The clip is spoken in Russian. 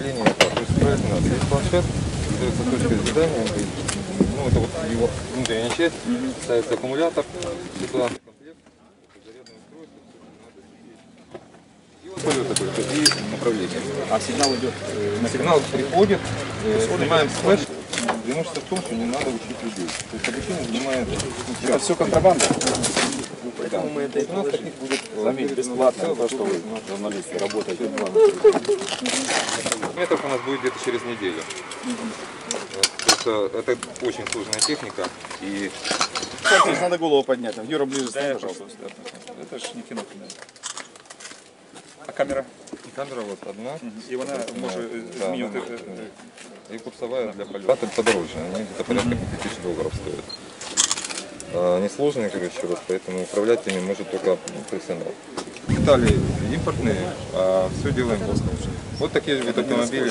есть правильно, есть планшет, ставится точка сдания, и, ну это вот его внутренняя часть, ставится аккумулятор, и туда комплект, зарядное устройство. И вот и направление. А сигнал идет э, на Сигнал приходит, э, снимаем флеш. Преимущество в том, что не надо учить людей. То есть обучение занимает Это все контрабанда. Поэтому мы это у нас таких будет э, Заметь, бесплатно, то, что вы, журналисты, работаете. Метров у нас будет где-то через неделю. Вот. То есть, э, это очень сложная техника и Здесь надо голову поднять. Юра, ближе ставь, пожалуйста. Это ж не кино. А камера? и камера вот одна. І вона може е, Да, она, е, е, И курсовая для полета подороже. Они где-то порядка 5000 долларов стоят. А, Они сложные, говорю еще раз, поэтому управлять ими может только профессионал. Детали импортные, а все делаем воском. Вот такие вот автомобили.